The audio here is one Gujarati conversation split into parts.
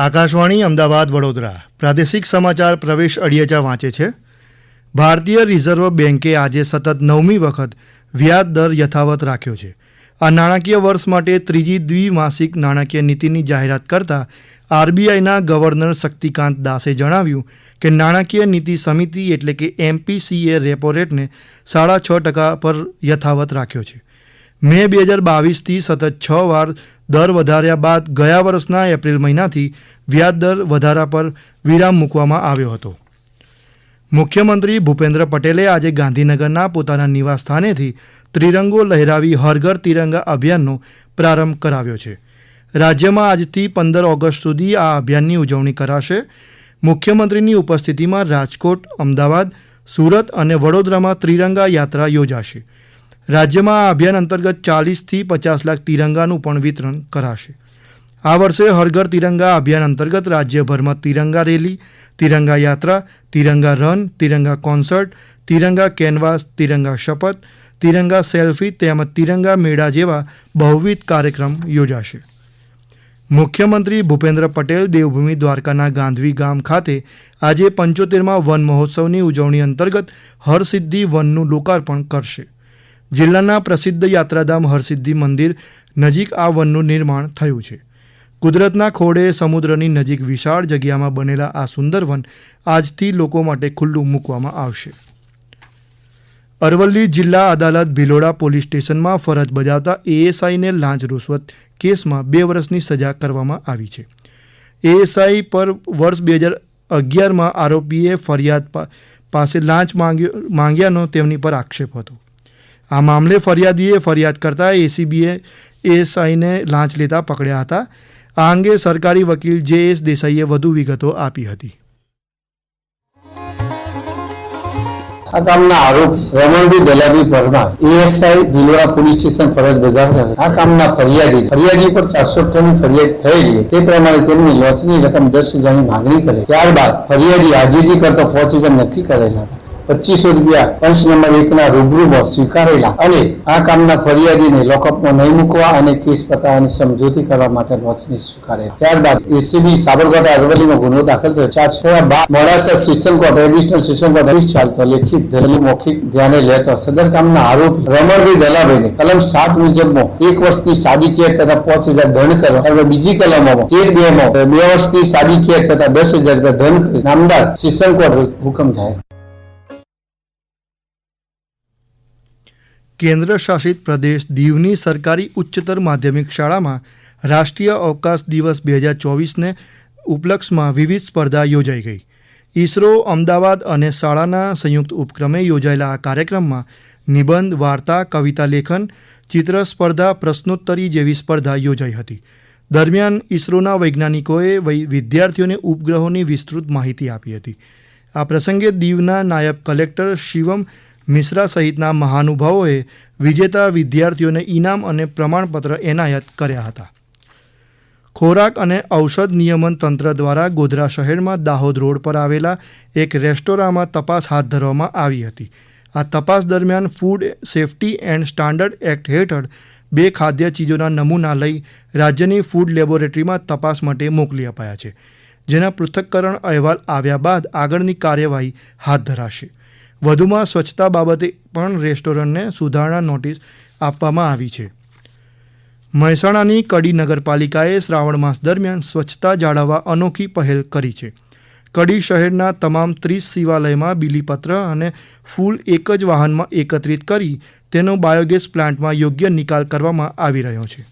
આકાશવાણી, અમદાવાદ, વડોદરા. પ્રાદેશિક સમાચાર પ્રવેશ અડિયજા વાંચે છે. ભારતીય રિઝર્વ બેન્કે આજે સતત નવમી વખત વ્યાજ દર યથાવત રાખ્યો છે. આ નાણાકીય વર્ષ માટે ત્રીજી દ્વિમાસિક નાણાકીય નીતિની જાહેરાત કરતા આરબીઆઈના ગવર્નર શક્તિકાંત દાસે જણાવ્યું કે નાણાકીય નીતિ સમિતિ એટલે કે એમપીસીએ રેપો રેટને સાડા છ ટકા પર યથાવત રાખ્યો છે. મે બે હજાર બાવીસથી સતત છ વાર દર વધાર્યા બાદ ગયા વર્ષના એપ્રિલ મહિનાથી વ્યાજ દર વધારા પર વિરામ મૂકવામાં આવ્યો હતો. મુખ્યમંત્રી ભૂપેન્દ્ર પટેલે આજે ગાંધીનગરના પોતાના નિવાસસ્થાનેથી ત્રિરંગો લહેરાવી હરઘર તિરંગા અભિયાનનો પ્રારંભ કરાવ્યો છે. રાજ્યમાં આજથી પંદર ઓગસ્ટ સુધી આ અભિયાનની ઉજવણી કરાશે. મુખ્યમંત્રીની ઉપસ્થિતિમાં રાજકોટ, અમદાવાદ, સુરત અને વડોદરામાં ત્રિરંગા યાત્રા યોજાશે. રાજ્યમાં આ અભિયાન અંતર્ગત ચાલીસથી પચાસ લાખ તિરંગાનું પણ વિતરણ કરાશે. આ વર્ષે હરઘર તિરંગા અભિયાન અંતર્ગત રાજ્યભરમાં તિરંગા રેલી, તિરંગા યાત્રા, Tiranga run, Tiranga concert, Tiranga canvas, Tiranga શપથ, તિરંગા સેલ્ફી તેમજ તિરંગા મેળા જેવા બહુવિધ કાર્યક્રમ યોજાશે. મુખ્યમંત્રી ભૂપેન્દ્ર પટેલ દેવભૂમિ દ્વારકાના ગાંધવી ગામ ખાતે આજે પંચોતેરમાં વન મહોત્સવની ઉજવણી અંતર્ગત હરસિદ્ધિ વનનું લોકાર્પણ કરશે. જિલ્લાના પ્રસિદ્ધ યાત્રાધામ હરસિદ્ધિ મંદિર નજીક આ વનનું નિર્માણ થયું છે. કુદરતના ખોળે સમુદ્રની નજીક વિશાળ જગ્યામાં બનેલા આ સુંદર વન આજથી લોકો માટે ખુલ્લું મૂકવામાં આવશે. અરવલ્લી જિલ્લા અદાલત ભિલોડા પોલીસ સ્ટેશનમાં ફરજ બજાવતા એએસઆઈને લાંચ રૂશ્વત કેસમાં બે વર્ષની સજા કરવામાં આવી છે. એએસઆઈ પર વર્ષ બે હજાર અગિયારમાં આરોપીએ ફરિયાદ પાસે લાંચ માંગ્યો, માંગ્યાનો તેમની પર આક્ષેપ હતો. આ મામલે ફરિયાદીએ ફરિયાદ કરતા એસીબીએ એએસઆઈને લાંચ લેતા પકડ્યા હતા આ અંગે સરકારી વકીલ જે એસ દેસાઈએ વધુ વિગતો આપી હતી આ કામના આરોપી Ramanbhai Dalabhai Parmar ASI Bhiloda police station ફરજ બજાવતા હતા. આ કામના ફરિયાદી ફરિયાદી પર ચારસો ની ફરિયાદ થયેલી તે પ્રમાણે તેમની લોચની રકમ દસ હજારની માંગણી કરી. ત્યારબાદ ફરિયાદી આજીજી કરતા પાંચ હજાર નક્કી કરેલા હતા પચીસો રૂપિયા પંચ નંબર એકના રૂબરૂમાં સ્વીકારેલા અને આ કામના ફરિયાદીને લોકઅપમાં નહીં મૂકવા અને કેસ પતાવવાની સમજૂતી કરવા માટે લોચની સ્વીકારેલા. ત્યારબાદ એસીબી સાબરકાંઠા અરવલ્લીમાં ગુનો દાખલ થયો. ચાર થયા બાદ Modasa session court additional session court office ચાલતો લેખિત દલીલ મૌખિક ધ્યાને લેતો સદર કામના આરોપી રમણભાઈ દલાભાઈને કલમ સાત મુજબમાં એક વર્ષની સાદી કેદ તથા પાંચ હજાર દંડ કરો અને બીજી કલમોમાં તેર બે માં બે વર્ષની સાદી કેદ તથા દસ હજાર રૂપિયા દંડ કરી નામદાર સેશન કોર્ટ હુકમ જાહેર કેન્દ્ર શાસિત પ્રદેશ દીવની સરકારી ઉચ્ચતર માધ્યમિક શાળામાં રાષ્ટ્રીય અવકાશ દિવસ બે હજાર ચોવીસને ઉપલક્ષમાં વિવિધ સ્પર્ધા યોજાઈ ગઈ. ઇસરો અમદાવાદ અને શાળાના સંયુક્ત ઉપક્રમે યોજાયેલા આ કાર્યક્રમમાં નિબંધ, વાર્તા, કવિતા લેખન, ચિત્ર સ્પર્ધા, પ્રશ્નોત્તરી જેવી સ્પર્ધા યોજાઈ હતી. દરમિયાન ઇસરોના વૈજ્ઞાનિકોએ વિદ્યાર્થીઓને ઉપગ્રહોની વિસ્તૃત માહિતી આપી હતી. આ પ્રસંગે દીવના નાયબ કલેક્ટર શિવમ મિશ્રા સહિતના મહાનુભાવોએ વિજેતા વિદ્યાર્થીઓને ઇનામ અને પ્રમાણપત્ર એનાયત કર્યા હતા. ખોરાક અને ઔષધ નિયમન તંત્ર દ્વારા ગોધરા શહેરમાં દાહોદ રોડ પર આવેલા એક રેસ્ટોરાંમાં તપાસ હાથ ધરવામાં આવી હતી. આ તપાસ દરમિયાન food safety and standard act હેઠળ બે ખાદ્ય ચીજોના નમૂના લઈ રાજ્યની ફૂડ લેબોરેટરીમાં તપાસ માટે મોકલી અપાયા છે, જેના પૃથક્કરણ અહેવાલ આવ્યા બાદ આગળની કાર્યવાહી હાથ ધરાશે. વધુમાં સ્વચ્છતા બાબતે પણ રેસ્ટોરન્ટને સુધારણા નોટિસ આપવામાં આવી છે. મહેસાણાની કડી નગરપાલિકાએ શ્રાવણ માસ દરમિયાન સ્વચ્છતા જાળવવા અનોખી પહેલ કરી છે. કડી શહેરના તમામ ત્રીસ શિવાલયમાં બીલીપત્ર અને ફૂલ એક જ વાહનમાં એકત્રિત કરી તેનો બાયોગેસ પ્લાન્ટમાં યોગ્ય નિકાલ કરવામાં આવી રહ્યો છે.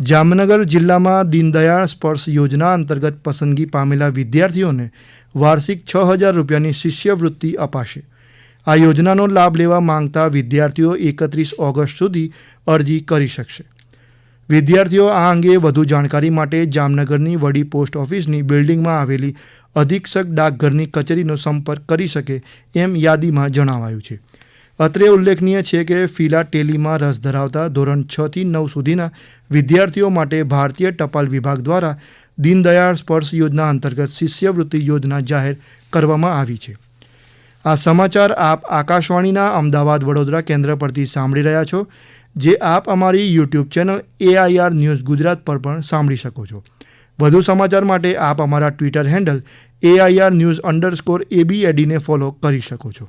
જામનગર જિલ્લામાં દીનદયાળ સ્પર્શ યોજના અંતર્ગત પસંદગી પામેલા વિદ્યાર્થીઓને વાર્ષિક છ હજાર રૂપિયાની શિષ્યવૃત્તિ અપાશે. આ યોજનાનો લાભ લેવા માંગતા વિદ્યાર્થીઓ એકત્રીસ ઓગસ્ટ સુધી અરજી કરી શકશે. વિદ્યાર્થીઓ આ અંગે વધુ જાણકારી માટે જામનગરની વડી પોસ્ટ ઓફિસની બિલ્ડિંગમાં આવેલી અધિક્ષક ડાકઘરની કચેરીનો સંપર્ક કરી શકે એમ યાદીમાં જણાવાયું છે. અત્રે ઉલ્લેખનીય છે કે ફિલાટેલીમાં રસ ધરાવતા ધોરણ છ થી નવ સુધીના વિદ્યાર્થીઓ માટે ભારતીય ટપાલ વિભાગ દ્વારા દીનદયાળ સ્પર્શ યોજના અંતર્ગત શિષ્યવૃત્તિ યોજના જાહેર કરવામાં આવી છે. આ સમાચાર આપ આકાશવાણીના અમદાવાદ વડોદરા કેન્દ્ર પરથી સાંભળી રહ્યા છો, જે આપ અમારી YouTube channel AIR news Gujarat પર પણ સાંભળી શકો છો. વધુ સમાચાર માટે આપ અમારા Twitter handle AIR news underscore એબીએડીને follow કરી શકો છો.